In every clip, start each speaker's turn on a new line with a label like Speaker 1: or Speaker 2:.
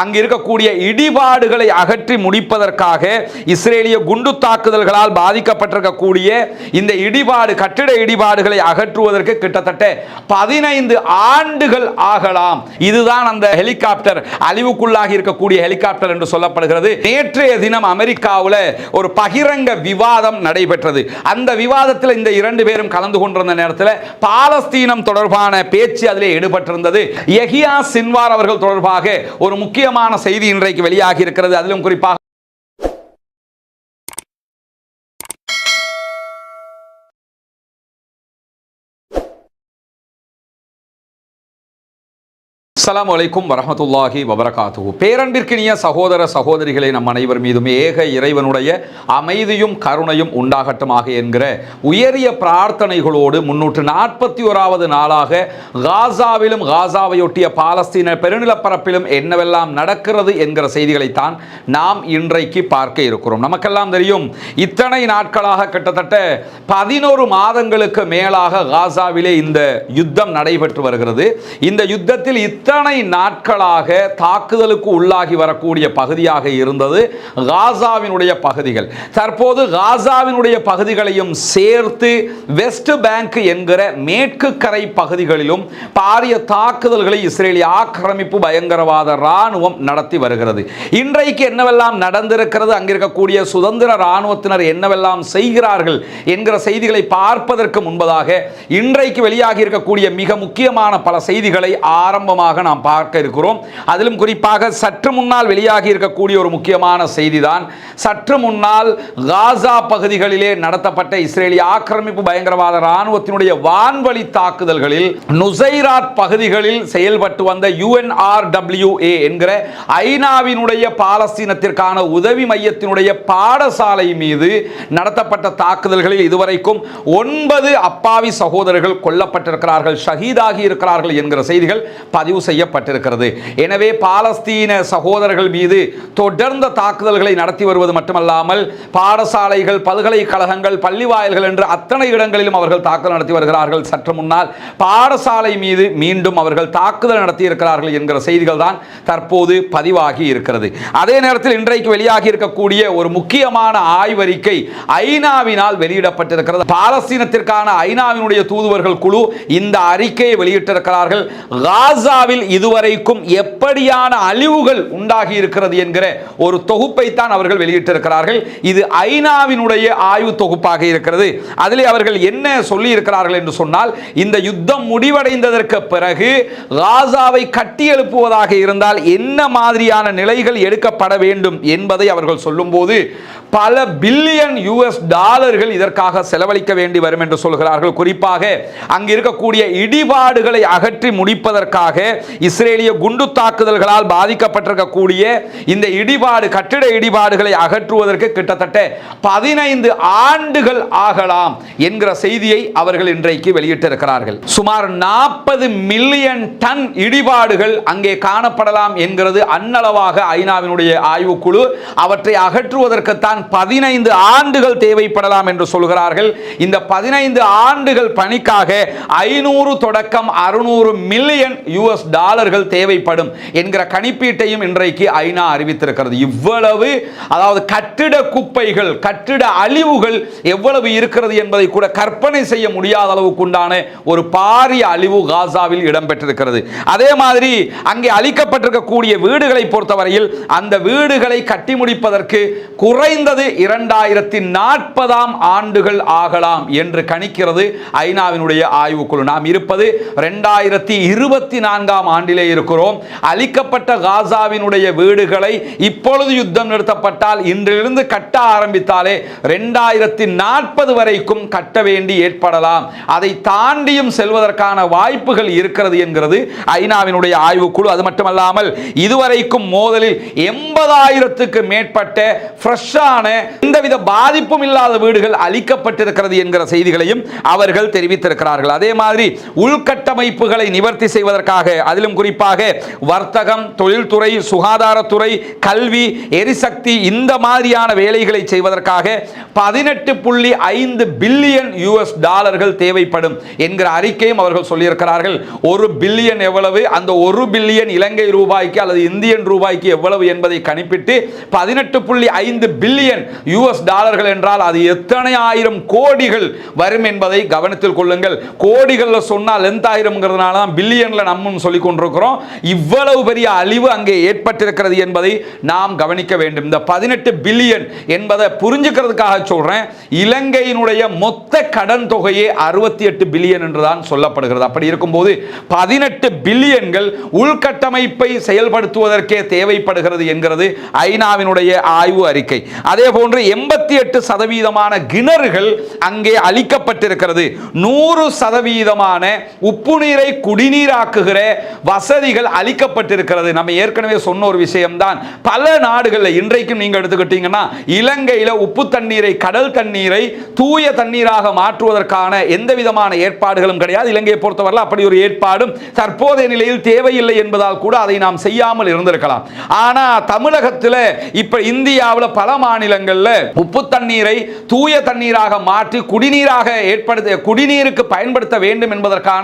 Speaker 1: அங்கு இருக்கக்கூடிய இடிபாடுகளை அகற்றி முடிப்பதற்காக இஸ்ரேலிய குண்டு தாக்குதல்களால் பாதிக்கப்பட்டிருக்கக்கூடிய இந்த இடிபாடு கட்டிட இடிபாடுகளை அகற்றுவதற்கு கிட்டத்தட்ட பதினைந்து ஆண்டுகள் ஆகலாம் இதுதான் அந்த ஹெலிகாப்டர் அழிவுக்குள்ளாகி இருக்கக்கூடிய ஹெலிகாப்டர் என்று சொல்லப்படுகிறது நேற்றைய தினம் அமெரிக்காவில் ஒரு பகிரங்க விவாதம் நடைபெற்றது அந்த விவாதத்தில் இந்த இரண்டு பேரும் கலந்து கொண்டிருந்த நேரத்தில் பாலஸ்தீனம் தொடர்பான பேச்சு அதில் ஈடுபட்டிருந்தது எஹியா சின்வார் அவர்கள் தொடர்பாக ஒரு முக்கிய முக்கியமான செய்தி இன்றைக்கு வெளியாகி இருக்கிறது அதிலும் குறிப்பாக அஸ்லாம் வலைக்கும் வரமத்துல்லாஹி வபரகாத்து பேரன்பிற்கினிய சகோதர சகோதரிகளை நம் அனைவர் மீதும் ஏக இறைவனுடைய அமைதியும் கருணையும் உண்டாகட்டுமாக என்கிற உயரிய பிரார்த்தனைகளோடு முன்னூற்று நாற்பத்தி ஓராவது நாளாக காசாவிலும் காசாவையொட்டிய பாலஸ்தீன பெருநிலப்பரப்பிலும் என்னவெல்லாம் நடக்கிறது என்கிற செய்திகளைத்தான் நாம் இன்றைக்கு பார்க்க இருக்கிறோம் நமக்கெல்லாம் தெரியும் இத்தனை நாட்களாக கிட்டத்தட்ட பதினோரு மாதங்களுக்கு மேலாக காசாவிலே இந்த யுத்தம் நடைபெற்று வருகிறது இந்த யுத்தத்தில் இத்தனை இத்தனை நாட்களாக தாக்குதலுக்கு உள்ளாகி வரக்கூடிய பகுதியாக இருந்தது காசாவினுடைய பகுதிகள் தற்போது காசாவினுடைய பகுதிகளையும் சேர்த்து வெஸ்ட் பேங்க் என்கிற மேற்கு கரை பகுதிகளிலும் பாரிய தாக்குதல்களை இஸ்ரேலிய ஆக்கிரமிப்பு பயங்கரவாத இராணுவம் நடத்தி வருகிறது இன்றைக்கு என்னவெல்லாம் நடந்திருக்கிறது அங்கிருக்கக்கூடிய சுதந்திர இராணுவத்தினர் என்னவெல்லாம் செய்கிறார்கள் என்கிற செய்திகளை பார்ப்பதற்கு முன்பதாக இன்றைக்கு வெளியாகி இருக்கக்கூடிய மிக முக்கியமான பல செய்திகளை ஆரம்பமாக நாம் பார்க்க இருக்கிறோம் அதிலும் குறிப்பாக சற்று முன்னால் வெளியாகி இருக்கக்கூடிய ஒரு முக்கியமான செய்திதான் சற்று முன்னால் காசா பகுதிகளிலே நடத்தப்பட்ட இஸ்ரேலிய ஆக்கிரமிப்பு பயங்கரவாத இராணுவத்தினுடைய வான்வழி தாக்குதல்களில் நுசைராத் பகுதிகளில் செயல்பட்டு வந்த யுஎன்ஆர்டபிள்யூஏ என்கிற ஐநாவினுடைய பாலஸ்தீனத்திற்கான உதவி மையத்தினுடைய பாடசாலை மீது நடத்தப்பட்ட தாக்குதல்களில் இதுவரைக்கும் ஒன்பது அப்பாவி சகோதரர்கள் கொல்லப்பட்டிருக்கிறார்கள் ஷஹீதாகி இருக்கிறார்கள் என்கிற செய்திகள் பதிவு செய்ய செய்யப்பட்டிருக்கிறது எனவே பாலஸ்தீன சகோதரர்கள் மீது தொடர்ந்த தாக்குதல்களை நடத்தி வருவது மட்டுமல்லாமல் பாடசாலைகள் பல்கலைக்கழகங்கள் பள்ளி வாயில்கள் என்று அத்தனை இடங்களிலும் அவர்கள் தாக்குதல் நடத்தி வருகிறார்கள் சற்று முன்னால் பாடசாலை மீது மீண்டும் அவர்கள் தாக்குதல் நடத்தி இருக்கிறார்கள் என்கிற செய்திகள் தான் தற்போது பதிவாகி இருக்கிறது அதே நேரத்தில் இன்றைக்கு வெளியாகி இருக்கக்கூடிய ஒரு முக்கியமான ஆய்வறிக்கை ஐநாவினால் வெளியிடப்பட்டிருக்கிறது பாலஸ்தீனத்திற்கான ஐநாவினுடைய தூதுவர்கள் குழு இந்த அறிக்கையை வெளியிட்டிருக்கிறார்கள் காசாவில் இஸ்லாமில் இதுவரைக்கும் எப்படியான அழிவுகள் உண்டாகி இருக்கிறது என்கிற ஒரு தொகுப்பை தான் அவர்கள் வெளியிட்டிருக்கிறார்கள் இது ஐநாவினுடைய ஆய்வு தொகுப்பாக இருக்கிறது அதில் அவர்கள் என்ன சொல்லி இருக்கிறார்கள் என்று சொன்னால் இந்த யுத்தம் முடிவடைந்ததற்கு பிறகு காசாவை கட்டி எழுப்புவதாக இருந்தால் என்ன மாதிரியான நிலைகள் எடுக்கப்பட வேண்டும் என்பதை அவர்கள் சொல்லும்போது பல பில்லியன் யூஎஸ் டாலர்கள் இதற்காக செலவழிக்க வேண்டி வரும் என்று சொல்கிறார்கள் குறிப்பாக அங்கு இருக்கக்கூடிய இடிபாடுகளை அகற்றி முடிப்பதற்காக இஸ்ரேலிய குண்டு தாக்குதல்களால் பாதிக்கப்பட்டிருக்கக்கூடிய இந்த இடிபாடு கட்டிட இடிபாடுகளை அகற்றுவதற்கு கிட்டத்தட்ட பதினைந்து ஆண்டுகள் ஆகலாம் என்கிற செய்தியை அவர்கள் இன்றைக்கு வெளியிட்டிருக்கிறார்கள் சுமார் நாற்பது மில்லியன் டன் இடிபாடுகள் அங்கே காணப்படலாம் என்கிறது அன்னளவாக ஐநாவினுடைய ஆய்வுக்குழு அவற்றை அகற்றுவதற்குத்தான் பதினைந்து ஆண்டுகள் தேவைப்படலாம் என்று சொல்கிறார்கள் இந்த பதினைந்து ஆண்டுகள் பணிக்காக ஐநூறு தொடக்கம் அறுநூறு மில்லியன் யூஎஸ் டாலர்கள் தேவைப்படும் என்கிற கணிப்பீட்டையும் இன்றைக்கு ஐநா அறிவித்திருக்கிறது இவ்வளவு அதாவது கட்டிட குப்பைகள் கட்டிட அழிவுகள் எவ்வளவு இருக்கிறது என்பதை கூட கற்பனை செய்ய முடியாத அளவுக்கு உண்டான ஒரு பாரிய அழிவு காசாவில் இடம்பெற்றிருக்கிறது அதே மாதிரி அங்கே அழிக்கப்பட்டிருக்கக்கூடிய வீடுகளை பொறுத்தவரையில் அந்த வீடுகளை கட்டி முடிப்பதற்கு குறைந்தது இரண்டாயிரத்தி நாற்பதாம் ஆண்டுகள் ஆகலாம் என்று கணிக்கிறது ஐநாவினுடைய ஆய்வுக்குழு நாம் இருப்பது ரெண்டாயிரத்தி இருபத்தி நான்காம் ஆறாம் ஆண்டிலே இருக்கிறோம் அழிக்கப்பட்ட காசாவினுடைய வீடுகளை இப்பொழுது யுத்தம் நிறுத்தப்பட்டால் இன்றிலிருந்து கட்ட ஆரம்பித்தாலே ரெண்டாயிரத்தி நாற்பது வரைக்கும் கட்ட வேண்டி ஏற்படலாம் அதை தாண்டியும் செல்வதற்கான வாய்ப்புகள் இருக்கிறது என்கிறது ஐநாவினுடைய ஆய்வுக்குழு அது மட்டுமல்லாமல் இதுவரைக்கும் மோதலில் எண்பதாயிரத்துக்கு மேற்பட்ட ஃப்ரெஷ்ஷான எந்தவித பாதிப்பும் இல்லாத வீடுகள் அழிக்கப்பட்டிருக்கிறது என்கிற செய்திகளையும் அவர்கள் தெரிவித்திருக்கிறார்கள் அதே மாதிரி உள்கட்டமைப்புகளை நிவர்த்தி செய்வதற்காக அதிலும் குறிப்பாக வர்த்தகம் தொழில்துறை சுகாதாரத்துறை கல்வி எரிசக்தி இந்த மாதிரியான வேலைகளை செய்வதற்காக பதினெட்டு புள்ளி ஐந்து பில்லியன் யூஎஸ் டாலர்கள் தேவைப்படும் என்கிற அறிக்கையும் அவர்கள் சொல்லியிருக்கிறார்கள் ஒரு பில்லியன் எவ்வளவு அந்த ஒரு பில்லியன் இலங்கை ரூபாய்க்கு அல்லது இந்தியன் ரூபாய்க்கு எவ்வளவு என்பதை கணிப்பிட்டு பதினெட்டு புள்ளி ஐந்து பில்லியன் யூஎஸ் டாலர்கள் என்றால் அது எத்தனை ஆயிரம் கோடிகள் வரும் என்பதை கவனத்தில் கொள்ளுங்கள் கோடிகளில் சொன்னால் எந்த ஆயிரம்ங்கிறதுனால தான் பில்லியனில் நம்மன்னு சொல்லி கொண்டிருக்கிறோம் இவ்வளவு பெரிய அழிவு அங்கே ஏற்பட்டிருக்கிறது என்பதை நாம் கவனிக்க வேண்டும் இந்த பதினெட்டு பில்லியன் என்பதை புரிஞ்சுக்கிறதுக்காக சொல்கிறேன் இலங்கையினுடைய மொத்த கடன் தொகையே அறுபத்தி எட்டு பில்லியன் என்றுதான் சொல்லப்படுகிறது அப்படி இருக்கும்போது பதினெட்டு பில்லியன்கள் உள்கட்டமைப்பை செயல்படுத்துவதற்கே தேவைப்படுகிறது என்கிறது ஐநாவினுடைய ஆய்வு அறிக்கை அதே போன்று எண்பத்தி எட்டு சதவீதமான கிணறுகள் அங்கே அளிக்கப்பட்டிருக்கிறது நூறு சதவீதமான உப்பு நீரை குடிநீராக்குகிற வசதிகள் அளிக்கப்பட்டிருக்கிறது நம்ம ஏற்கனவே சொன்ன ஒரு விஷயம்தான் பல நாடுகளில் இன்றைக்கும் நீங்கள் எடுத்துக்கிட்டீங்கன்னா இலங்கையில் உப்பு தண்ணீரை கடல் தண்ணீரை தூய தண்ணீராக மாற்றுவதற்கான எந்த விதமான ஏற்பாடுகளும் கிடையாது இலங்கையை பொறுத்தவரையில் அப்படி ஒரு ஏற்பாடும் தற்போதைய நிலையில் தேவையில்லை என்பதால் கூட அதை நாம் செய்யாமல் இருந்திருக்கலாம் ஆனால் தமிழகத்தில் இப்போ இந்தியாவில் பல மாநிலங்களில் உப்பு தண்ணீரை தூய தண்ணீராக மாற்றி குடிநீராக ஏற்படுத்த குடிநீருக்கு பயன்படுத்த வேண்டும் என்பதற்கான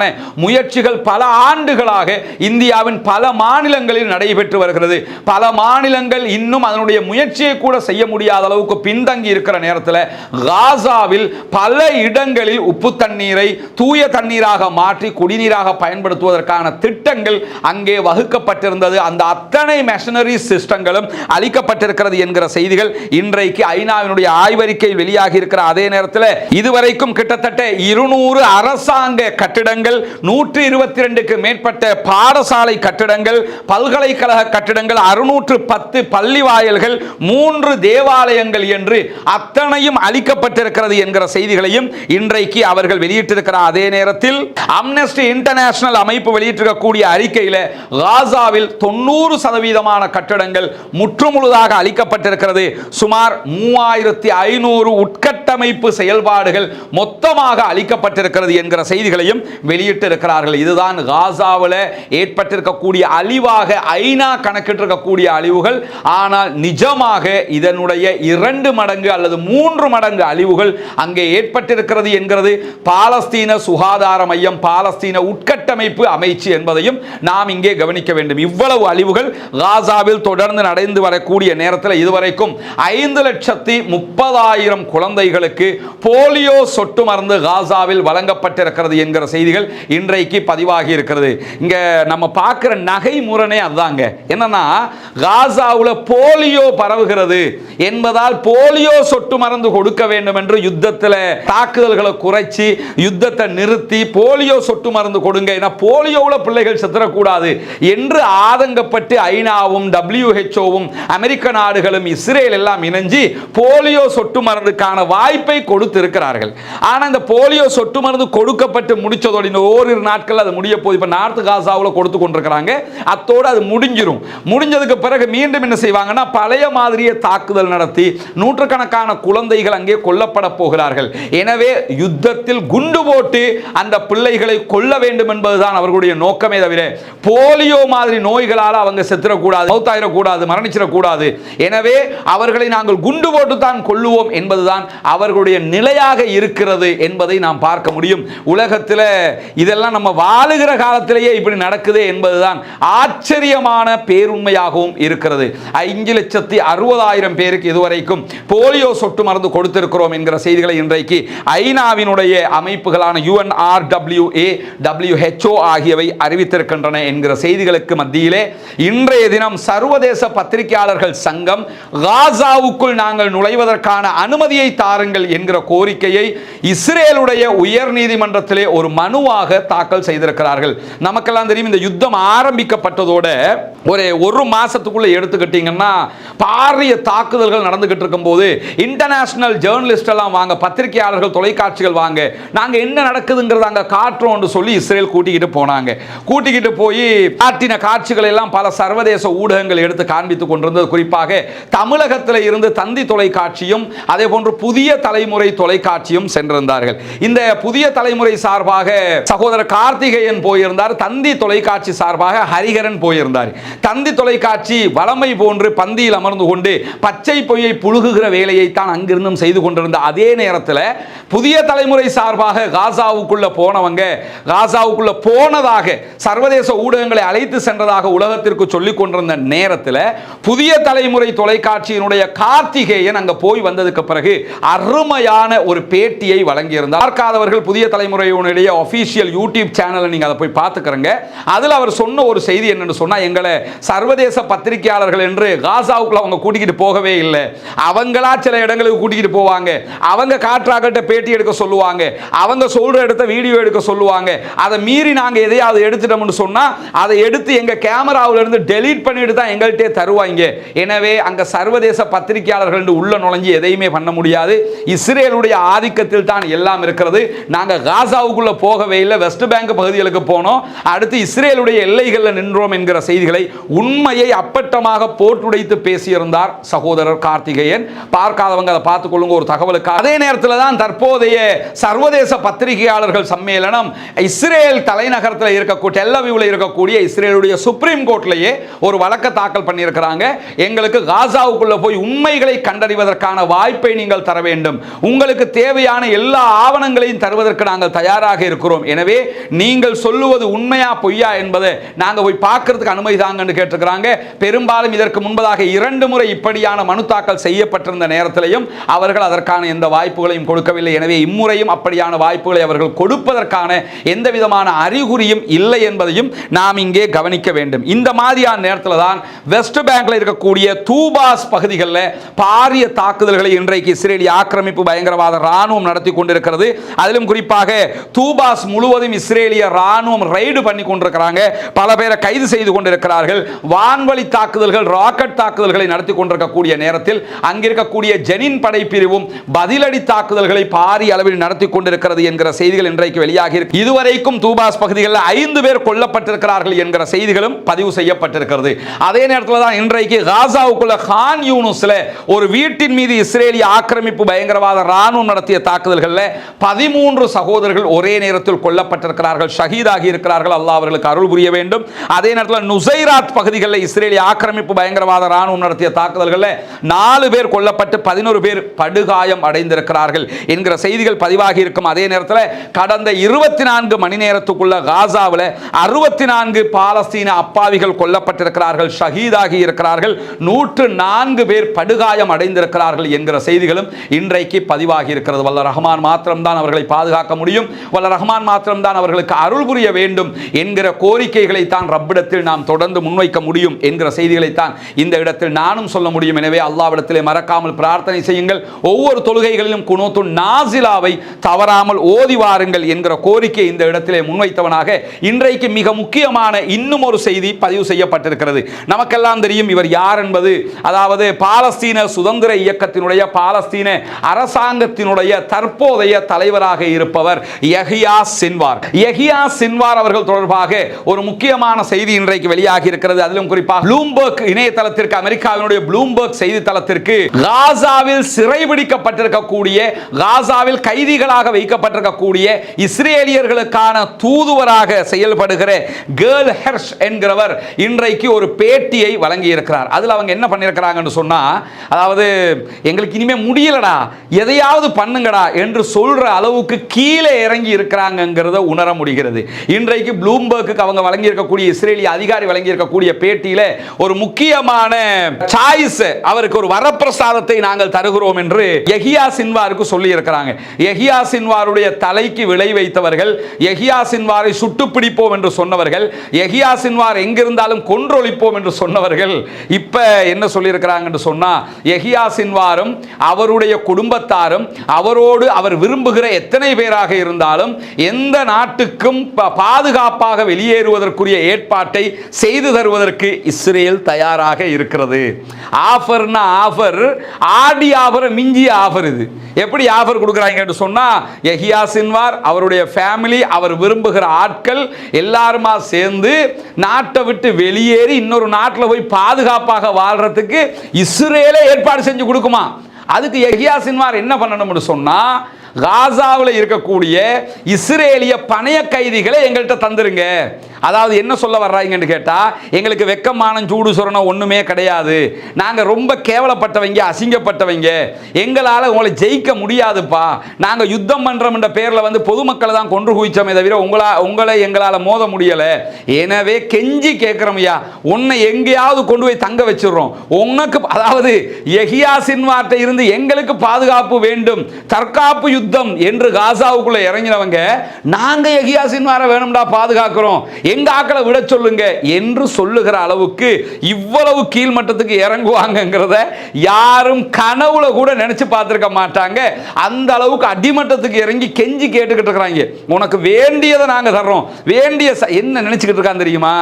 Speaker 1: முயற்சிகள் பல ஆண்டுகளாக இந்தியாவின் பல மாநிலங்களில் நடைபெற்று வருகிறது பல மாநிலங்கள் இன்னும் அதனுடைய முயற்சியை கூட செய்ய முடியாத அளவுக்கு பின்தங்கி இருக்கிற நேரத்தில் காசாவில் பல இடங்களில் உப்பு தண்ணீரை தூய தண்ணீராக மாற்றி குடிநீராக பயன்படுத்துவதற்கான திட்டங்கள் அங்கே வகுக்கப்பட்டிருந்தது அந்த அத்தனை மெஷனரி சிஸ்டங்களும் அளிக்கப்பட்டிருக்கிறது என்கிற செய்திகள் இன்றைக்கு ஐநாவினுடைய ஆய்வறிக்கை வெளியாகி இருக்கிற அதே நேரத்தில் இதுவரைக்கும் கிட்டத்தட்ட இருநூறு அரசாங்க கட்டிடங்கள் நூற்றி இருபத்தி ரெண்டுக்கு மேற்பட்ட பாடசாலை கட்டிடங்கள் பல்கலைக்கழக கட்டிடங்கள் அறுநூற்று பத்து பள்ளி வாயல்கள் மூன்று தேவாலயங்கள் என்று அத்தனையும் அளிக்கப்பட்டிருக்கிறது என்கிற செய்திகளையும் இன்றைக்கு அவர்கள் வெளியிட்டிருக்கிறார் அதே நேரத்தில் அம்னஸ்டி இன்டர்நேஷனல் அமைப்பு வெளியிட்டிருக்கக்கூடிய அறிக்கையில் காசாவில் தொண்ணூறு சதவீதமான கட்டடங்கள் முற்றுமுழுதாக அளிக்கப்பட்டிருக்கிறது சுமார் மூவாயிரத்தி ஐநூறு உட்கட்டமைப்பு செயல்பாடுகள் மொத்தமாக அளிக்கப்பட்டிருக்கிறது என்கிற செய்திகளையும் வெளியிட்டிருக்கிறார்கள் இதுதான் காசாவில் ஏற்பட்டிருக்கக்கூடிய அழிவாக ஐநா கணக்கிட்டிருக்கக்கூடிய அழிவுகள் ஆனால் நிஜமாக இதனுடைய இரண்டு மடங்கு அல்லது மூன்று மடங்கு அழிவுகள் அங்கே ஏற்பட்டிருக்கிறது என்கிறது பாலஸ்தீன சுகாதார மையம் பாலஸ்தீன உட்கட்டமைப்பு அமைச்சு என்பதையும் நாம் இங்கே கவனிக்க வேண்டும் இவ்வளவு அழிவுகள் காசாவில் தொடர்ந்து நடந்து வரக்கூடிய நேரத்தில் இதுவரைக்கும் ஐந்து லட்சத்தி முப்பதாயிரம் குழந்தைகளுக்கு போலியோ சொட்டு மருந்து காசாவில் வழங்கப்பட்டிருக்கிறது என்கிற செய்திகள் இன்றைக்கு பதிவாகி இருக்கிறது இங்கே நம்ம பார்க்குற நகை முரணே அதுதாங்க என்னன்னா காசாவில் போலியோ பரவுகிறது என்பதால் போலியோ சொட்டு மருந்து கொடுக்க வேண்டும் என்று யுத்தத்தில் தாக்குதல்களை குறைச்சி யுத்தத்தை நிறுத்தி போலியோ சொட்டு மருந்து கொடுங்க ஏன்னா போலியோவில் பிள்ளைகள் செத்துடக்கூடாது என்று ஆதங்கப்பட்டு ஐநாவும் டபிள்யூஹெச்ஓவும் அமெரிக்க நாடுகளும் இஸ்ரேல் எல்லாம் இணைஞ்சு போலியோ சொட்டு மருந்துக்கான வாய்ப்பை கொடுத்து இருக்கிறார்கள் ஆனால் இந்த போலியோ சொட்டு மருந்து கொடுக்கப்பட்டு முடித்ததோடு இன்னும் ஓரிரு நாட்கள் அது முடிய போகுது இப்போ நார்த்து காசா காசாவில் கொடுத்து கொண்டிருக்கிறாங்க அத்தோடு அது முடிஞ்சிடும் முடிஞ்சதுக்கு பிறகு மீண்டும் என்ன செய்வாங்கன்னா பழைய மாதிரியே தாக்குதல் நடத்தி நூற்றுக்கணக்கான குழந்தைகள் அங்கே கொல்லப்பட போகிறார்கள் எனவே யுத்தத்தில் குண்டு போட்டு அந்த பிள்ளைகளை கொல்ல வேண்டும் என்பதுதான் அவர்களுடைய நோக்கமே தவிர போலியோ மாதிரி நோய்களால் அவங்க செத்துடக்கூடாது மௌத்தாயிடக்கூடாது மரணிச்சிடக்கூடாது எனவே அவர்களை நாங்கள் குண்டு போட்டு தான் கொள்ளுவோம் என்பதுதான் அவர்களுடைய நிலையாக இருக்கிறது என்பதை நாம் பார்க்க முடியும் உலகத்தில் இதெல்லாம் நம்ம வாழுகிற காலத்திலேயே இப்படி நடக்குது என்பதுதான் ஆச்சரியமான பேருண்மையாகவும் இருக்கிறது ஐந்து லட்சத்தி அறுபதாயிரம் பேருக்கு இதுவரைக்கும் போலியோ சொட்டு மருந்து கொடுத்திருக்கிறோம் என்கிற செய்திகளை இன்றைக்கு ஐநாவினுடைய அமைப்புகளான யுஎன்ஆர்டபிள்யூஏ டபிள்யூஹெச்ஓ ஆகியவை அறிவித்திருக்கின்றன என்கிற செய்திகளுக்கு மத்தியிலே இன்றைய தினம் சர்வதேச பத்திரிகையாளர்கள் சங்கம் காசாவுக்குள் நாங்கள் நுழைவதற்கான அனுமதியை தாருங்கள் என்கிற கோரிக்கையை இஸ்ரேலுடைய உயர் நீதிமன்றத்திலே ஒரு மனுவாக தாக்கல் செய்திருக்கிறார்கள் நமக்கெல்லாம் தெரியும் இந்த யுத்தம் ஆரம்பிக்கப்பட்டதோட ஒரு ஒரு மாசத்துக்குள்ள எடுத்துக்கிட்டீங்கன்னா பாரிய தாக்குதல்கள் நடந்துகிட்டு போது இன்டர்நேஷனல் ஜேர்னலிஸ்ட் எல்லாம் வாங்க பத்திரிகையாளர்கள் தொலைக்காட்சிகள் வாங்க நாங்க என்ன நடக்குதுங்கிறத அங்க காட்டுறோம் சொல்லி இஸ்ரேல் கூட்டிக்கிட்டு போனாங்க கூட்டிக்கிட்டு போய் காட்டின காட்சிகளை எல்லாம் பல சர்வதேச ஊடகங்கள் எடுத்து காண்பித்துக் கொண்டிருந்தது குறிப்பாக தமிழகத்தில் இருந்து தந்தி தொலைக்காட்சியும் அதே போன்று புதிய தலைமுறை தொலைக்காட்சியும் சென்றிருந்தார்கள் இந்த புதிய தலைமுறை சார்பாக சகோதரர் கார்த்திகேயன் போயிருந்தார் தந்தி தொலைக்காட்சி சார்பாக ஹரிகரன் போயிருந்தார் தந்தி தொலைக்காட்சி வளமை போன்று பந்தியில் அமர்ந்து கொண்டு பச்சை பொய்யை புழுகுகிற வேலையைத்தான் அங்கிருந்தும் செய்து கொண்டிருந்த அதே நேரத்தில் புதிய தலைமுறை சார்பாக காசாவுக்குள்ள போனவங்க காசாவுக்குள்ள போனதாக சர்வதேச ஊடகங்களை அழைத்து சென்றதாக உலகத்திற்கு சொல்லிக் கொண்டிருந்த நேரத்தில் புதிய தலைமுறை தொலைக்காட்சியினுடைய கார்த்திகேயன் அங்கே போய் வந்ததுக்கு பிறகு அருமையான ஒரு பேட்டியை வழங்கியிருந்தார் பார்க்காதவர்கள் புதிய தலைமுறையினுடைய அஃபீஷியல் யூடியூப் சேனலை நீங்கள் அதை போய் பார்த்துக்கிறங்க அதில் அவர் சொன்ன ஒரு செய்தி என்னன்னு சொன்னால் எங்களை சர்வதேச பத்திரிகையாளர்கள் என்று காசாவுக்குள்ள அவங்க கூட்டிக்கிட்டு போகவே இல்லை அவங்களா சில இடங்களுக்கு கூட்டிக்கிட்டு போவாங்க அவங்க காற்றாக்கிட்ட பேட்டி எடுக்க சொல்லுவாங்க அவங்க சொல்கிற இடத்த வீடியோ எடுக்க சொல்லுவாங்க அதை மீறி நாங்கள் எதையாவது எடுத்துட்டோம்னு சொன்னால் அதை எடுத்து எங்கள் கேமராவிலிருந்து டெலீட் பண்ணிட்டு தான் எங்கள்கிட்டே தருவாங்க எனவே அங்கே சர்வதேச பத்திரிகையாளர்கள் உள்ள நுழைஞ்சி எதையுமே பண்ண முடியாது இஸ்ரேலுடைய ஆதிக்கத்தில் தான் எல்லாம் இருக்கிறது நாங்கள் காசாவுக்குள்ளே போகவே இல்லை வெஸ்ட் பேங்க் பகுதிகளுக்கு போனோம் அடுத்து இஸ்ரேலுடைய எல்லைகளில் நின்றோம் என்கிற செய்திகளை உண்மையை அப்பட்டமாக போட்டுடைத்து பேசியிருந்தார் சகோதரர் கார்த்திகேயன் பார்க்காதவங்க அதை பார்த்துக்கொள்ளுங்க ஒரு தகவலுக்கு அதே நேரத்தில் தான் தற்போதைய சர்வதேச பத்திரிகையாளர்கள் சம்மேளனம் இஸ்ரேல் தலைநகரத்தில் இருக்கக்கூடிய எல்லவியூவில் இருக்கக்கூடிய இஸ்ரேலுடைய சுப்ரீம் கோர்ட்லேயே ஒரு வழக்கை தாக்கல் பண்ணியிருக்கிறாங்க எங்களுக்கு காசாவுக்குள்ளே போய் உண்மைகளை கண்டறிவதற்கான வாய்ப்பை நீங்கள் தர வேண்டும் உங்களுக்கு தேவையான எல்லா ஆவணங்களையும் தருவதற்கு நாங்கள் தயாராக இருக்கிறோம் எனவே நீங்கள் சொல்லுவது உண்மையாக பொய்யா என்பது நாங்கள் போய் பார்க்கறதுக்கு அனுமதி தாங்கன்னு கேட்டிருக்கிறாங்க பெரும்பாலும் இதற்கு முன்பதாக இரண்டு முறை இப்படியான மனு தாக்கல் செய்யப்பட்டிருந்த நேரத்திலையும் அவர்கள் அதற்கான எந்த வாய்ப்புகளையும் கொடுக்கவில்லை எனவே இம்முறையும் அப்படியான வாய்ப்புகளை அவர்கள் கொடுப்பதற்கான எந்த விதமான அறிகுறியும் இல்லை என்பதையும் நாம் இங்கே கவனிக்க வேண்டும் இந்த மாதிரியான நேரத்தில் தான் வெஸ்ட் பேங்க்ல இருக்கக்கூடிய தூபாஸ் பகுதிகளில் பாரிய தாக்குதல்களை இன்றைக்கு இஸ்ரேலிய ஆக்கிரமிப்பு பயங்கரவாத ராணுவம் நடத்தி கொண்டிருக்கிறது அதிலும் குறிப்பாக தூபாஸ் முழுவதும் இஸ்ரேலிய ராணுவம் ரைடு பண்ணி கொண்டிருக்கிறாங்க பல பேரை கைது செய்து கொண்டிருக்கிறார்கள் வான்வழி தாக்குதல்கள் ராக்கெட் தாக்குதல்களை நடத்தி கொண்டிருக்கக்கூடிய நேரத்தில் அங்கிருக்கக்கூடிய ஜெனின் படைப்பிரிவும் பதிலடி தாக்குதல்களை பாரிய அளவில் நடத்தி கொண்டிருக்கிறது என்கிற செய்திகள் இன்றைக்கு வெளியாகி இருக்கு இதுவரைக்கும் தூபாஸ் பகுதிகளில் ஐந்து பேர் கொல்லப்பட்டிருக்கிறார்கள் என்கிற செய்திகளும் பதிவு செய்யப்பட்டிருக்கிறது அதே நேரத்தில் தான் இன்றைக்கு காசாவுக்குள்ள ஹான் யூனுஸ்ல ஒரு வீட்டின் மீது இஸ்ரேலிய ஆக்கிரமிப்பு பயங்கரவாத ராணுவம் நடத்திய தாக்குதல்களில் பதிமூன்று சகோதரர்கள் ஒரே நேரத்தில் கொல்லப்பட்டிருக்கிறார்கள் ஷஹீதாகி இருக்கிறார்கள் அல்லாஹ் அவர்களுக்கு அருள் புரிய வேண்டும் அதே நேரத்தில் நுசைராத் பகுதிகளில் இஸ்ரேலிய ஆக்கிரமிப்பு பயங்கரவாத ராணுவம் நடத்திய தாக்குதல்களில் நாலு பேர் கொல்லப்பட்டு பதினோரு பேர் படுகாயம் அடைந்திருக்கிறார்கள் என்கிற செய்திகள் பதிவாகி இருக்கும் அதே நேரத்தில் கடந்த இருபத்தி நான்கு மணி நேரத்துக்குள்ள காசாவில் அறுபத்தி நான்கு பாலஸ்தீன அப்பாவிகள் கொல்லப்பட்டிருக்கிறார்கள் ஷஹீதாகி இருக்கிறார்கள் நூற்று நான்கு பேர் படுகாயம் அடைந்திருக்கிறார்கள் என்கிற செய்திகளும் இன்றைக்கு பதிவாகி இருக்கிறது வல்ல ரஹ்மான் மாத்திரம்தான் அவர்களை பாதுகாக்க முடியும் வல்ல ரஹ்மான் மாத்திரம்தான் அவர்களுக்கு அருள் புரிய வேண்டும் என் என்கிற கோரிக்கைகளை தான் ரப்பிடத்தில் நாம் தொடர்ந்து முன்வைக்க முடியும் என்கிற செய்திகளைத்தான் இந்த இடத்தில் நானும் சொல்ல முடியும் எனவே அல்லாவிடத்திலே மறக்காமல் பிரார்த்தனை செய்யுங்கள் ஒவ்வொரு தொழுகைகளிலும் குணோத்து நாசிலாவை தவறாமல் ஓதி வாருங்கள் என்கிற கோரிக்கை இந்த இடத்திலே முன்வைத்தவனாக இன்றைக்கு மிக முக்கியமான இன்னும் ஒரு செய்தி பதிவு செய்யப்பட்டிருக்கிறது நமக்கெல்லாம் தெரியும் இவர் யார் என்பது அதாவது பாலஸ்தீன சுதந்திர இயக்கத்தினுடைய பாலஸ்தீன அரசாங்கத்தினுடைய தற்போதைய தலைவராக இருப்பவர் யஹியா சின்வார் யஹியா சின்வார் அவர்கள் தொடர்பாக தொடர்பாக ஒரு முக்கியமான செய்தி இன்றைக்கு வெளியாகி இருக்கிறது அதிலும் குறிப்பாக ப்ளூம்பர்க் இணையதளத்திற்கு அமெரிக்காவினுடைய ப்ளூம்பர்க் செய்தித்தளத்திற்கு காசாவில் சிறைபிடிக்கப்பட்டிருக்கக்கூடிய காசாவில் கைதிகளாக வைக்கப்பட்டிருக்கக்கூடிய இஸ்ரேலியர்களுக்கான தூதுவராக செயல்படுகிற கேர்ள் ஹெர்ஷ் என்கிறவர் இன்றைக்கு ஒரு பேட்டியை வழங்கியிருக்கிறார் அதில் அவங்க என்ன பண்ணியிருக்கிறாங்கன்னு சொன்னால் அதாவது எங்களுக்கு இனிமேல் முடியலடா எதையாவது பண்ணுங்கடா என்று சொல்கிற அளவுக்கு கீழே இறங்கி இருக்கிறாங்கிறத உணர முடிகிறது இன்றைக்கு ப்ளூம்பர்க் பிளம்பர்க்கு அவங்க வழங்கியிருக்கக்கூடிய இஸ்ரேலிய அதிகாரி வழங்கியிருக்கக்கூடிய பேட்டியில் ஒரு முக்கியமான சாய்ஸ் அவருக்கு ஒரு வரப்பிரசாதத்தை நாங்கள் தருகிறோம் என்று எஹியா சின்வாருக்கு சொல்லி இருக்கிறாங்க எஹியா சின்வாருடைய தலைக்கு விளை வைத்தவர்கள் எஹியா சின்வாரை சுட்டு பிடிப்போம் என்று சொன்னவர்கள் எஹியா சின்வார் எங்கிருந்தாலும் கொன்றொழிப்போம் என்று சொன்னவர்கள் இப்ப என்ன சொல்லியிருக்கிறாங்க என்று சொன்னா எஹியா சின்வாரும் அவருடைய குடும்பத்தாரும் அவரோடு அவர் விரும்புகிற எத்தனை பேராக இருந்தாலும் எந்த நாட்டுக்கும் பாதுகாப்பாக வெளியேறுவதற்குரிய ஏற்பாட்டை செய்து தருவதற்கு இஸ்ரேல் தயாராக இருக்கிறது ஆஃபர்னா ஆஃபர் ஆடி ஆஃபர் மிஞ்சிய ஆஃபர் இது எப்படி ஆஃபர் கொடுக்குறாங்கன்னு சொன்னால் எஹியா சின்வார் அவருடைய ஃபேமிலி அவர் விரும்புகிற ஆட்கள் எல்லாருமா சேர்ந்து நாட்டை விட்டு வெளியேறி இன்னொரு நாட்டில் போய் பாதுகாப்பாக வாழ்கிறதுக்கு இஸ்ரேலே ஏற்பாடு செஞ்சு கொடுக்குமா அதுக்கு எஹியா சின்வார் என்ன பண்ணணும்னு சொன்னால் காசாவில் இருக்கக்கூடிய இஸ்ரேலிய பணைய கைதிகளை எங்கள்கிட்ட தந்துருங்க அதாவது என்ன சொல்ல வர்றாங்கன்னு கேட்டால் எங்களுக்கு வெக்கமானம் சூடு சுரணம் ஒன்றுமே கிடையாது நாங்கள் ரொம்ப கேவலப்பட்டவங்க அசிங்கப்பட்டவங்க எங்களால் உங்களை ஜெயிக்க முடியாதுப்பா நாங்கள் யுத்தம் பண்ணுறோம்ன்ற பேரில் வந்து பொதுமக்களை தான் கொன்று குவிச்சோமே தவிர உங்களா உங்களை எங்களால் மோத முடியலை எனவே கெஞ்சி கேட்குறோம்யா உன்னை எங்கேயாவது கொண்டு போய் தங்க வச்சிடுறோம் உனக்கு அதாவது எஹியாசின் வார்த்தை இருந்து எங்களுக்கு பாதுகாப்பு வேண்டும் தற்காப்பு யுத்தம் என்று காசாவுக்குள்ள இறங்கினவங்க நாங்க எகியாசின் வேற வேணும்டா பாதுகாக்கிறோம் எங்க ஆக்களை விட சொல்லுங்க என்று சொல்லுகிற அளவுக்கு இவ்வளவு கீழ்மட்டத்துக்கு இறங்குவாங்கங்கிறத யாரும் கனவுல கூட நினைச்சு பார்த்துருக்க மாட்டாங்க அந்த அளவுக்கு அடிமட்டத்துக்கு இறங்கி கெஞ்சி கேட்டுக்கிட்டு இருக்கிறாங்க உனக்கு வேண்டியதை நாங்கள் தர்றோம் வேண்டிய என்ன நினைச்சுக்கிட்டு இருக்கான்னு தெரியுமா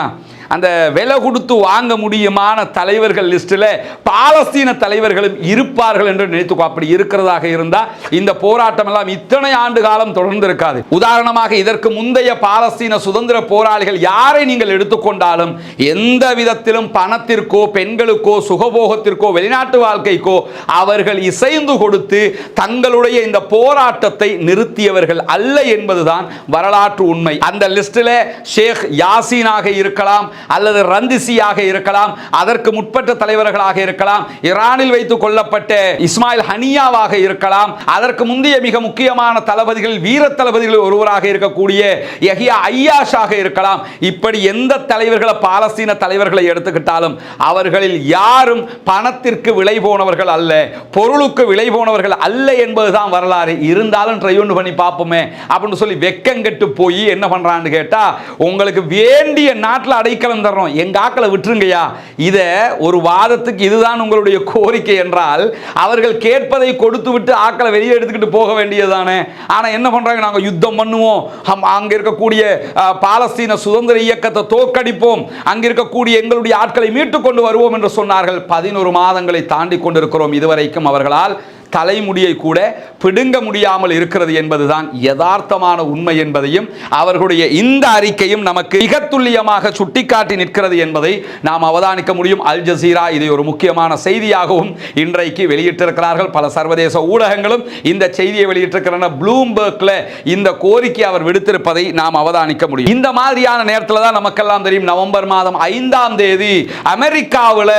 Speaker 1: அந்த விலை கொடுத்து வாங்க முடியுமான தலைவர்கள் லிஸ்ட்டில் பாலஸ்தீன தலைவர்களும் இருப்பார்கள் என்று நினைத்துக்கோ அப்படி இருக்கிறதாக இருந்தால் இந்த போராட்டம் எல்லாம் இத்தனை ஆண்டு காலம் தொடர்ந்து இருக்காது உதாரணமாக இதற்கு முந்தைய பாலஸ்தீன சுதந்திர போராளிகள் யாரை நீங்கள் எடுத்துக்கொண்டாலும் எந்த விதத்திலும் பணத்திற்கோ பெண்களுக்கோ சுகபோகத்திற்கோ வெளிநாட்டு வாழ்க்கைக்கோ அவர்கள் இசைந்து கொடுத்து தங்களுடைய இந்த போராட்டத்தை நிறுத்தியவர்கள் அல்ல என்பதுதான் வரலாற்று உண்மை அந்த லிஸ்டில் ஷேக் யாசீனாக இருக்கலாம் அல்லது ரந்திசியாக இருக்கலாம் அதற்கு முற்பட்ட தலைவர்களாக இருக்கலாம் ஈரானில் வைத்து கொல்லப்பட்ட இஸ்மாயில் ஹனியாவாக இருக்கலாம் அதற்கு முந்தைய மிக முக்கியமான தளபதிகள் வீர தளபதிகள் ஒருவராக இருக்கக்கூடிய எஹியா ஐயாஷாக இருக்கலாம் இப்படி எந்த தலைவர்களை பாலஸ்தீன தலைவர்களை எடுத்துக்கிட்டாலும் அவர்களில் யாரும் பணத்திற்கு விலை போனவர்கள் அல்ல பொருளுக்கு விலை போனவர்கள் அல்ல என்பதுதான் வரலாறு இருந்தாலும் ட்ரை ஒன்று பண்ணி பார்ப்போமே அப்படின்னு சொல்லி வெக்கம் கெட்டு போய் என்ன பண்ணுறான்னு கேட்டால் உங்களுக்கு வேண்டிய நாட்டில் அடைக்கல தர்றோம் எங்க ஆக்களை விட்டுருங்கய்யா இதை ஒரு வாதத்துக்கு இதுதான் உங்களுடைய கோரிக்கை என்றால் அவர்கள் கேட்பதை கொடுத்து விட்டு ஆக்களை வெளியே எடுத்துக்கிட்டு போக வேண்டியதுதானே ஆனால் என்ன பண்றாங்க நாங்கள் யுத்தம் பண்ணுவோம் அங்க இருக்கக்கூடிய பாலஸ்தீன சுதந்திர இயக்கத்தை தோற்கடிப்போம் அங்க இருக்கக்கூடிய எங்களுடைய ஆட்களை மீட்டு கொண்டு வருவோம் என்று சொன்னார்கள் பதினோரு மாதங்களை தாண்டி கொண்டிருக்கிறோம் இதுவரைக்கும் அவர்களால் தலைமுடியை கூட பிடுங்க முடியாமல் இருக்கிறது என்பதுதான் யதார்த்தமான உண்மை என்பதையும் அவர்களுடைய இந்த அறிக்கையும் நமக்கு மிக துல்லியமாக சுட்டிக்காட்டி நிற்கிறது என்பதை நாம் அவதானிக்க முடியும் அல் ஜசீரா இதை ஒரு முக்கியமான செய்தியாகவும் இன்றைக்கு வெளியிட்டிருக்கிறார்கள் பல சர்வதேச ஊடகங்களும் இந்த செய்தியை வெளியிட்டிருக்கிறன ப்ளூம்பர்க்ல இந்த கோரிக்கை அவர் விடுத்திருப்பதை நாம் அவதானிக்க முடியும் இந்த மாதிரியான நேரத்தில் தான் நமக்கெல்லாம் தெரியும் நவம்பர் மாதம் ஐந்தாம் தேதி அமெரிக்காவில்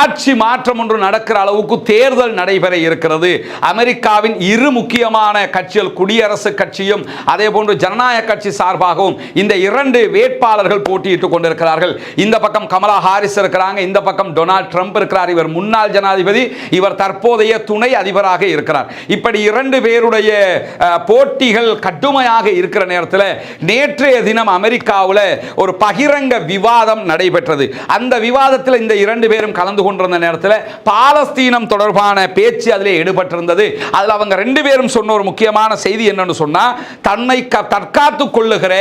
Speaker 1: ஆட்சி மாற்றம் ஒன்று நடக்கிற அளவுக்கு தேர்தல் நடைபெற இருக்கிறது இருக்கிறது அமெரிக்காவின் இரு முக்கியமான கட்சிகள் குடியரசு கட்சியும் அதே போன்று ஜனநாயக கட்சி சார்பாகவும் இந்த இரண்டு வேட்பாளர்கள் போட்டியிட்டுக் கொண்டிருக்கிறார்கள் இந்த பக்கம் கமலா ஹாரிஸ் இருக்கிறாங்க இந்த பக்கம் டொனால்ட் ட்ரம்ப் இருக்கிறார் இவர் முன்னாள் ஜனாதிபதி இவர் தற்போதைய துணை அதிபராக இருக்கிறார் இப்படி இரண்டு பேருடைய போட்டிகள் கடுமையாக இருக்கிற நேரத்தில் நேற்றைய தினம் அமெரிக்காவில் ஒரு பகிரங்க விவாதம் நடைபெற்றது அந்த விவாதத்தில் இந்த இரண்டு பேரும் கலந்து கொண்டிருந்த நேரத்தில் பாலஸ்தீனம் தொடர்பான பேச்சு அதில் எடுபட்டு இடம்பெற்றிருந்தது அதில் அவங்க ரெண்டு பேரும் சொன்ன ஒரு முக்கியமான செய்தி என்னன்னு சொன்னால் தன்னை க தற்காத்து கொள்ளுகிற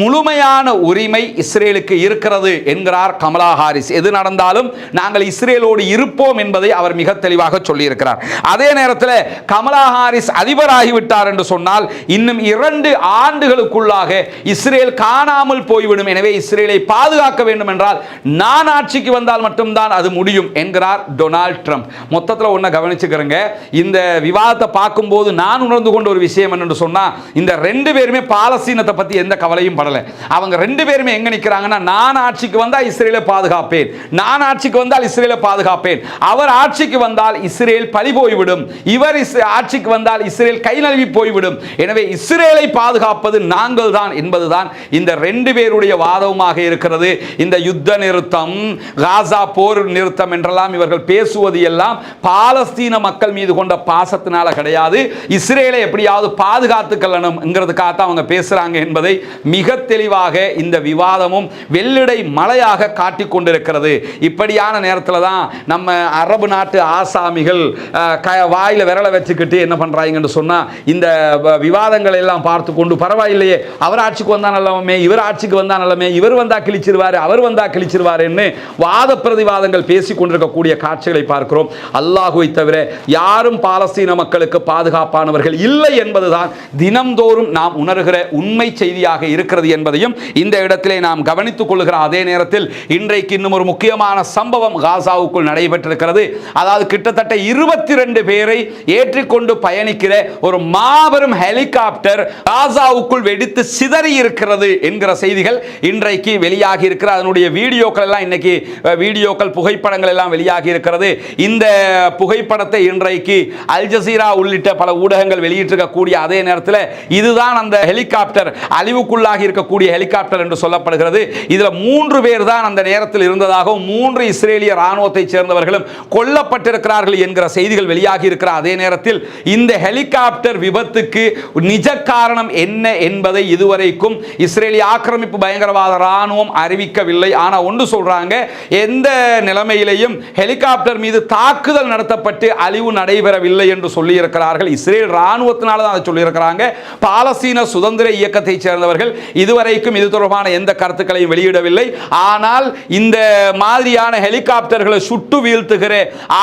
Speaker 1: முழுமையான உரிமை இஸ்ரேலுக்கு இருக்கிறது என்கிறார் கமலா ஹாரிஸ் எது நடந்தாலும் நாங்கள் இஸ்ரேலோடு இருப்போம் என்பதை அவர் மிக தெளிவாக சொல்லியிருக்கிறார் அதே நேரத்தில் கமலா ஹாரிஸ் அதிபராகிவிட்டார் என்று சொன்னால் இன்னும் இரண்டு ஆண்டுகளுக்குள்ளாக இஸ்ரேல் காணாமல் போய்விடும் எனவே இஸ்ரேலை பாதுகாக்க வேண்டும் என்றால் நான் ஆட்சிக்கு வந்தால் மட்டும்தான் அது முடியும் என்கிறார் டொனால்ட் ட்ரம்ப் மொத்தத்தில் ஒன்றை கவனிச்சுக்கிறேங்க இந்த விவாதத்தை பார்க்கும்போது நான் உணர்ந்து கொண்ட ஒரு விஷயம் என்னென்னு சொன்னால் இந்த ரெண்டு பேருமே பாலஸ்தீனத்தை பற்றி எந்த கவலையும் படலை அவங்க ரெண்டு பேருமே எங்கே நிற்கிறாங்கன்னா நான் ஆட்சிக்கு வந்தால் இஸ்ரேலை பாதுகாப்பேன் நான் ஆட்சிக்கு வந்தால் இஸ்ரேலை பாதுகாப்பேன் அவர் ஆட்சிக்கு வந்தால் இஸ்ரேல் பழி போய்விடும் இவர் ஆட்சிக்கு வந்தால் இஸ்ரேல் கை நழுவி போய்விடும் எனவே இஸ்ரேலை பாதுகாப்பது நாங்கள் தான் என்பதுதான் இந்த ரெண்டு பேருடைய வாதமாக இருக்கிறது இந்த யுத்த நிறுத்தம் காசா போர் நிறுத்தம் என்றெல்லாம் இவர்கள் பேசுவது எல்லாம் பாலஸ்தீன மக்கள் மீது கொண்ட கொண்ட பாசத்தினால கிடையாது இஸ்ரேலை எப்படியாவது பாதுகாத்துக்கொள்ளணுங்கிறதுக்காக தான் அவங்க பேசுகிறாங்க என்பதை மிக தெளிவாக இந்த விவாதமும் வெள்ளிடை மலையாக காட்டி கொண்டிருக்கிறது இப்படியான நேரத்தில் தான் நம்ம அரபு நாட்டு ஆசாமிகள் க வாயில் விரலை வச்சுக்கிட்டு என்ன பண்ணுறாங்கன்னு சொன்னால் இந்த விவாதங்களை எல்லாம் பார்த்து கொண்டு பரவாயில்லையே அவர் ஆட்சிக்கு வந்தால் நல்லவமே இவர் ஆட்சிக்கு வந்தால் நல்லமே இவர் வந்தால் கிழிச்சிருவார் அவர் வந்தால் கிழிச்சிருவாருன்னு வாத பிரதிவாதங்கள் பேசி கொண்டிருக்கக்கூடிய காட்சிகளை பார்க்கிறோம் அல்லாஹுவை தவிர யாரும் பாலஸ்தீன மக்களுக்கு பாதுகாப்பானவர்கள் இல்லை என்பதுதான் தினம்தோறும் நாம் உணர்கிற உண்மை செய்தியாக இருக்கிறது என்பதையும் இந்த இடத்திலே நாம் கவனித்துக் கொள்கிற அதே நேரத்தில் இன்றைக்கு இன்னும் ஒரு முக்கியமான சம்பவம் காசாவுக்குள் நடைபெற்றிருக்கிறது அதாவது கிட்டத்தட்ட இருபத்தி ரெண்டு பேரை ஏற்றிக்கொண்டு பயணிக்கிற ஒரு மாபெரும் ஹெலிகாப்டர் காசாவுக்குள் வெடித்து சிதறி இருக்கிறது என்கிற செய்திகள் இன்றைக்கு வெளியாகி இருக்கிற அதனுடைய வீடியோக்கள் எல்லாம் இன்னைக்கு வீடியோக்கள் புகைப்படங்கள் எல்லாம் வெளியாகி இருக்கிறது இந்த புகைப்படத்தை இன்றைக்கு அல் ஜசீரா உள்ளிட்ட பல ஊடகங்கள் வெளியிட்டிருக்கக்கூடிய அதே நேரத்தில் இதுதான் அந்த ஹெலிகாப்டர் அழிவுக்குள்ளாகி இருக்கக்கூடிய ஹெலிகாப்டர் என்று சொல்லப்படுகிறது இதில் மூன்று பேர் தான் அந்த நேரத்தில் இருந்ததாகவும் மூன்று இஸ்ரேலிய சேர்ந்தவர்களும் கொல்லப்பட்டிருக்கிறார்கள் என்கிற செய்திகள் வெளியாகி இருக்கிற அதே நேரத்தில் இந்த ஹெலிகாப்டர் விபத்துக்கு நிஜ காரணம் என்ன என்பதை இதுவரைக்கும் இஸ்ரேலிய ஆக்கிரமிப்பு பயங்கரவாத ராணுவம் அறிவிக்கவில்லை ஆனால் ஒன்று சொல்றாங்க எந்த நிலைமையிலையும் ஹெலிகாப்டர் மீது தாக்குதல் நடத்தப்பட்டு அழிவு நடைபெற நடைபெறவில்லை என்று சொல்லியிருக்கிறார்கள் இஸ்ரேல் இராணுவத்தினால தான் அதை சொல்லியிருக்கிறாங்க பாலஸ்தீன சுதந்திர இயக்கத்தை சேர்ந்தவர்கள் இதுவரைக்கும் இது தொடர்பான எந்த கருத்துக்களையும் வெளியிடவில்லை ஆனால் இந்த மாதிரியான ஹெலிகாப்டர்களை சுட்டு வீழ்த்துகிற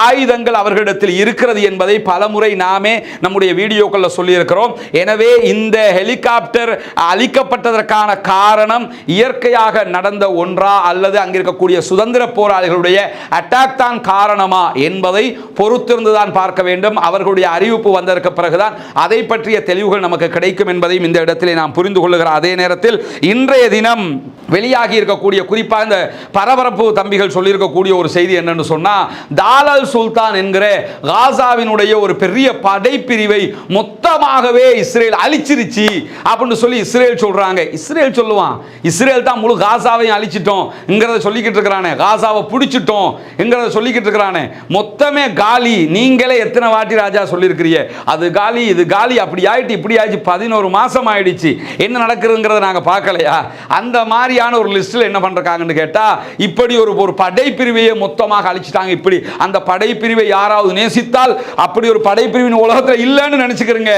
Speaker 1: ஆயுதங்கள் அவர்களிடத்தில் இருக்கிறது என்பதை பலமுறை நாமே நம்முடைய வீடியோக்களில் சொல்லியிருக்கிறோம் எனவே இந்த ஹெலிகாப்டர் அளிக்கப்பட்டதற்கான காரணம் இயற்கையாக நடந்த ஒன்றா அல்லது அங்கிருக்கக்கூடிய சுதந்திர போராளிகளுடைய அட்டாக் தான் காரணமா என்பதை பொறுத்திருந்துதான் பார்க்க வேண்டும் வேண்டும் அவர்களுடைய அறிவிப்பு வந்ததற்கு பிறகுதான் அதை பற்றிய தெளிவுகள் நமக்கு கிடைக்கும் என்பதையும் இந்த இடத்திலே நாம் புரிந்து கொள்ளுகிற அதே நேரத்தில் இன்றைய தினம் வெளியாகி இருக்கக்கூடிய குறிப்பாக இந்த பரபரப்பு தம்பிகள் சொல்லியிருக்கக்கூடிய ஒரு செய்தி என்னன்னு சொன்னால் தாலல் சுல்தான் என்கிற காசாவினுடைய ஒரு பெரிய படைப்பிரிவை மொத்தமாகவே இஸ்ரேல் அழிச்சிருச்சு அப்படின்னு சொல்லி இஸ்ரேல் சொல்கிறாங்க இஸ்ரேல் சொல்லுவான் இஸ்ரேல் தான் முழு காசாவையும் அழிச்சிட்டோம் என்கிறத சொல்லிக்கிட்டு இருக்கிறானே காசாவை பிடிச்சிட்டோம் என்கிறத சொல்லிக்கிட்டு இருக்கிறானே மொத்தமே காலி நீங்களே எத்தனை எத்தனை வாட்டி ராஜா சொல்லியிருக்கிறிய அது காலி இது காலி அப்படி ஆயிட்டு இப்படி ஆயிடுச்சு பதினோரு மாதம் ஆயிடுச்சு என்ன நடக்குதுங்கிறத நாங்கள் பார்க்கலையா அந்த மாதிரியான ஒரு லிஸ்ட்டில் என்ன பண்ணுறாங்கன்னு கேட்டால் இப்படி ஒரு ஒரு படைப்பிரிவையை மொத்தமாக அழிச்சிட்டாங்க இப்படி அந்த படைப்பிரிவை யாராவது நேசித்தால் அப்படி ஒரு படைப்பிரிவின் உலகத்தில் இல்லைன்னு நினச்சிக்கிறேங்க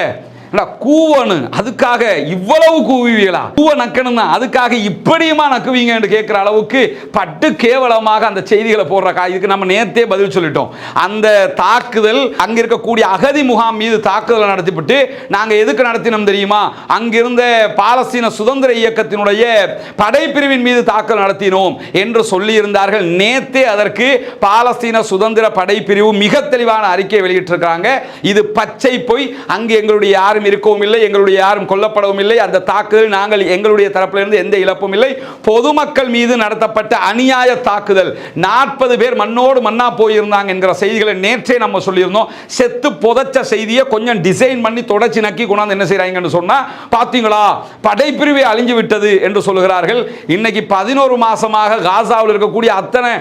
Speaker 1: கூவனு அதுக்காக இவ்வளவு கூவுவீங்களா கூவ நக்கணும்னா அதுக்காக இப்படியுமா நக்குவீங்கன்னு கேட்குற அளவுக்கு பட்டு கேவலமாக அந்த செய்திகளை போடுறக்கா இதுக்கு நம்ம நேர்த்தே பதில் சொல்லிட்டோம் அந்த தாக்குதல் அங்கே இருக்கக்கூடிய அகதி முகாம் மீது தாக்குதலை நடத்திவிட்டு நாங்கள் எதுக்கு நடத்தினோம் தெரியுமா அங்கிருந்த பாலஸ்தீன சுதந்திர இயக்கத்தினுடைய படைப்பிரிவின் மீது தாக்குதல் நடத்தினோம் என்று சொல்லியிருந்தார்கள் நேத்தே அதற்கு பாலஸ்தீன சுதந்திர படைப்பிரிவு மிக தெளிவான அறிக்கையை வெளியிட்டிருக்கிறாங்க இது பச்சை போய் அங்கு எங்களுடைய யார் யாரும் இருக்கவும் இல்லை எங்களுடைய யாரும் கொல்லப்படவும் இல்லை அந்த தாக்குதல் நாங்கள் எங்களுடைய தரப்பிலிருந்து எந்த இழப்பும் இல்லை பொதுமக்கள் மீது நடத்தப்பட்ட அநியாய தாக்குதல் நாற்பது பேர் மண்ணோடு மண்ணா போயிருந்தாங்க என்கிற செய்திகளை நேற்றே நம்ம சொல்லியிருந்தோம் செத்து புதைச்ச செய்தியை கொஞ்சம் டிசைன் பண்ணி தொடச்சி நக்கி கொண்டாந்து என்ன செய்கிறாங்கன்னு சொன்னால் பார்த்தீங்களா படைப்பிரிவை அழிஞ்சு விட்டது என்று சொல்கிறார்கள் இன்னைக்கு பதினோரு மாசமாக காசாவில் இருக்கக்கூடிய அத்தனை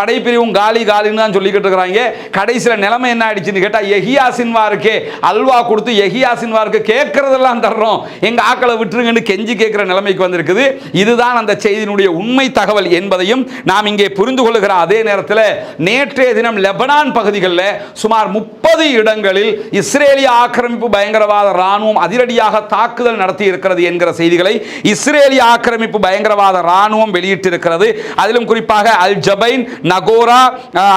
Speaker 1: படைப்பிரிவும் காலி காலின்னு தான் சொல்லிக்கிட்டு இருக்கிறாங்க கடைசியில் நிலைமை என்ன ஆயிடுச்சுன்னு கேட்டால் எஹியா சின்வாருக்கு அல்வா கொடுத்து எஹியா இருக்குது கேட்கறதெல்லாம் தர்றோம் எங்க ஆக்களை விட்டுருங்கன்னு கெஞ்சி கேட்கிற நிலைமைக்கு வந்திருக்குது இதுதான் அந்த செய்தியினுடைய உண்மை தகவல் என்பதையும் நாம் இங்கே புரிந்து கொள்ளுகிற அதே நேரத்தில் நேற்றைய தினம் லெபனான் பகுதிகளில் சுமார் முப்பது இடங்களில் இஸ்ரேலிய ஆக்கிரமிப்பு பயங்கரவாத ராணுவம் அதிரடியாக தாக்குதல் நடத்தி இருக்கிறது என்கிற செய்திகளை இஸ்ரேலிய ஆக்கிரமிப்பு பயங்கரவாத ராணுவம் வெளியிட்டிருக்கிறது அதிலும் குறிப்பாக அல் ஜபைன் நகோரா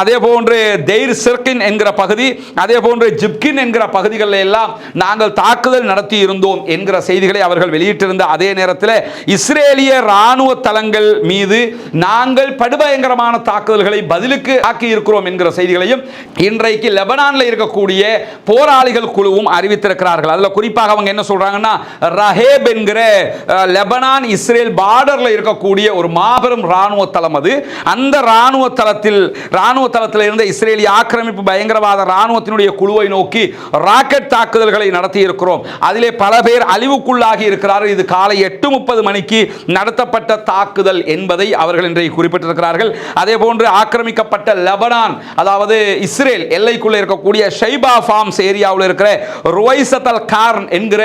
Speaker 1: அதே போன்று தெய்ர் சிர்கின் என்கிற பகுதி அதே போன்று ஜிப்கின் என்கிற பகுதிகளில் எல்லாம் நாங்கள் தாக்க தாக்குதல் நடத்தி இருந்தோம் என்கிற செய்திகளை அவர்கள் வெளியிட்டிருந்த அதே நேரத்தில் இஸ்ரேலிய ராணுவ தளங்கள் மீது நாங்கள் படுபயங்கரமான தாக்குதல்களை பதிலுக்கு ஆக்கி இருக்கிறோம் என்கிற செய்திகளையும் இன்றைக்கு லெபனானில் இருக்கக்கூடிய போராளிகள் குழுவும் அறிவித்திருக்கிறார்கள் அதில் குறிப்பாக அவங்க என்ன சொல்றாங்கன்னா ரஹேப் என்கிற லெபனான் இஸ்ரேல் பார்டரில் இருக்கக்கூடிய ஒரு மாபெரும் ராணுவ தளம் அது அந்த ராணுவ தளத்தில் ராணுவ தளத்தில் இருந்த இஸ்ரேலிய ஆக்கிரமிப்பு பயங்கரவாத ராணுவத்தினுடைய குழுவை நோக்கி ராக்கெட் தாக்குதல்களை நடத்தி இருக்கிறோம் பார்க்கிறோம் அதிலே பல பேர் அழிவுக்குள்ளாகி இருக்கிறார்கள் இது காலை எட்டு முப்பது மணிக்கு நடத்தப்பட்ட தாக்குதல் என்பதை அவர்கள் இன்றைக்கு குறிப்பிட்டிருக்கிறார்கள் அதே போன்று ஆக்கிரமிக்கப்பட்ட லெபனான் அதாவது இஸ்ரேல் எல்லைக்குள்ளே இருக்கக்கூடிய ஷைபா ஃபார்ம்ஸ் ஏரியாவில் இருக்கிற ரொய்சத்தல் கார்ன் என்கிற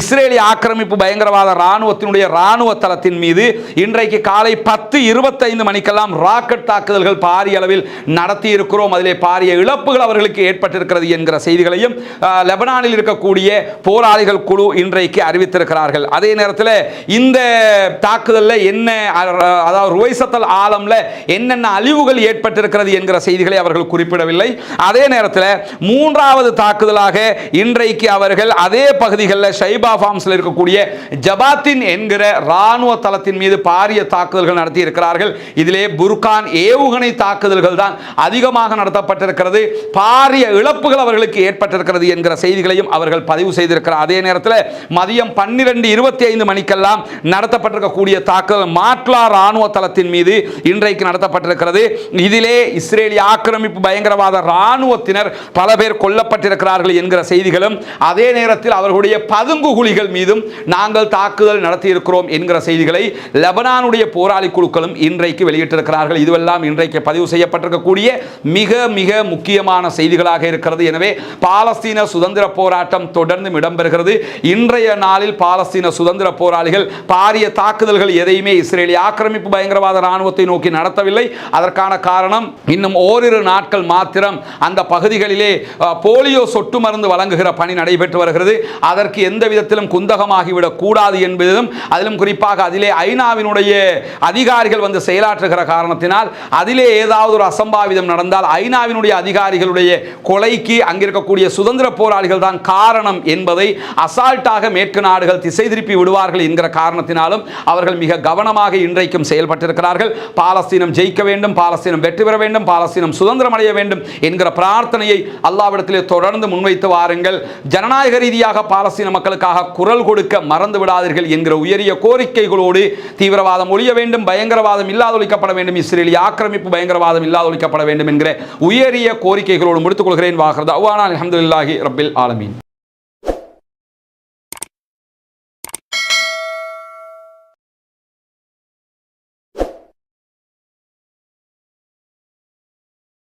Speaker 1: இஸ்ரேலி ஆக்கிரமிப்பு பயங்கரவாத இராணுவத்தினுடைய இராணுவ தளத்தின் மீது இன்றைக்கு காலை பத்து இருபத்தைந்து மணிக்கெல்லாம் ராக்கெட் தாக்குதல்கள் பாரிய அளவில் நடத்தி இருக்கிறோம் அதிலே பாரிய இழப்புகள் அவர்களுக்கு ஏற்பட்டிருக்கிறது என்கிற செய்திகளையும் லெபனானில் இருக்கக்கூடிய போராளிகள் குழு இன்றைக்கு அறிவித்திருக்கிறார்கள் அதே நேரத்தில் இந்த தாக்குதலில் என்ன அதாவது ருவைசத்தல் ஆலமில் என்னென்ன அழிவுகள் ஏற்பட்டிருக்கிறது என்கிற செய்திகளை அவர்கள் குறிப்பிடவில்லை அதே நேரத்தில் மூன்றாவது தாக்குதலாக இன்றைக்கு அவர்கள் அதே பகுதிகளில் ஷைபா ஃபார்ம்ஸில் இருக்கக்கூடிய ஜபாத்தின் என்கிற இராணுவ தளத்தின் மீது பாரிய தாக்குதல்கள் நடத்தி இருக்கிறார்கள் இதிலே புர்கான் ஏவுகணை தாக்குதல்கள் தான் அதிகமாக நடத்தப்பட்டிருக்கிறது பாரிய இழப்புகள் அவர்களுக்கு ஏற்பட்டிருக்கிறது என்கிற செய்திகளையும் அவர்கள் பதிவு செய்து அமைந்திருக்கிறார் அதே நேரத்தில் மதியம் பன்னிரெண்டு இருபத்தி ஐந்து மணிக்கெல்லாம் நடத்தப்பட்டிருக்கக்கூடிய தாக்குதல் மாட்லா ராணுவ தளத்தின் மீது இன்றைக்கு நடத்தப்பட்டிருக்கிறது இதிலே இஸ்ரேலிய ஆக்கிரமிப்பு பயங்கரவாத ராணுவத்தினர் பல பேர் கொல்லப்பட்டிருக்கிறார்கள் என்கிற செய்திகளும் அதே நேரத்தில் அவர்களுடைய பதுங்கு குழிகள் மீதும் நாங்கள் தாக்குதல் நடத்தியிருக்கிறோம் என்கிற செய்திகளை லெபனானுடைய போராளி குழுக்களும் இன்றைக்கு வெளியிட்டிருக்கிறார்கள் இதுவெல்லாம் இன்றைக்கு பதிவு செய்யப்பட்டிருக்கக்கூடிய மிக மிக முக்கியமான செய்திகளாக இருக்கிறது எனவே பாலஸ்தீன சுதந்திர போராட்டம் தொடர்ந்து இடம்பெறுகிறது இன்றைய நாளில் பாலஸ்தீன சுதந்திர போராளிகள் பாரிய தாக்குதல்கள் எதையுமே இஸ்ரேலிய ஆக்கிரமிப்பு பயங்கரவாத இராணுவத்தை நோக்கி நடத்தவில்லை அதற்கான காரணம் இன்னும் ஓரிரு நாட்கள் மாத்திரம் அந்த பகுதிகளிலே போலியோ சொட்டு மருந்து வழங்குகிற பணி நடைபெற்று வருகிறது அதற்கு எந்த விதத்திலும் குந்தகமாகிவிடக் கூடாது என்பதிலும் அதிலும் குறிப்பாக அதிலே ஐநாவினுடைய அதிகாரிகள் வந்து செயலாற்றுகிற காரணத்தினால் அதிலே ஏதாவது ஒரு அசம்பாவிதம் நடந்தால் ஐநாவினுடைய அதிகாரிகளுடைய கொலைக்கு அங்கிருக்கக்கூடிய சுதந்திர போராளிகள் தான் காரணம் என்பது என்பதை அசால்ட்டாக மேற்கு நாடுகள் திசை திருப்பி விடுவார்கள் என்கிற காரணத்தினாலும் அவர்கள் மிக கவனமாக இன்றைக்கும் செயல்பட்டிருக்கிறார்கள் பாலஸ்தீனம் ஜெயிக்க வேண்டும் பாலஸ்தீனம் வெற்றி பெற வேண்டும் பாலஸ்தீனம் சுதந்திரம் அடைய வேண்டும் என்கிற பிரார்த்தனையை அல்லாவிடத்திலே தொடர்ந்து முன்வைத்து வாருங்கள் ஜனநாயக ரீதியாக பாலஸ்தீன மக்களுக்காக குரல் கொடுக்க மறந்து விடாதீர்கள் என்கிற உயரிய கோரிக்கைகளோடு தீவிரவாதம் ஒழிய வேண்டும் பயங்கரவாதம் இல்லாதொழிக்கப்பட வேண்டும் இஸ்ரேலிய ஆக்கிரமிப்பு பயங்கரவாதம் இல்லாதொழிக்கப்பட வேண்டும் என்கிற உயரிய கோரிக்கைகளோடு முடித்துக் கொள்கிறேன் வாகிறது அவ்வானா அலமதுல்லாஹி ரபில் ஆலமீன்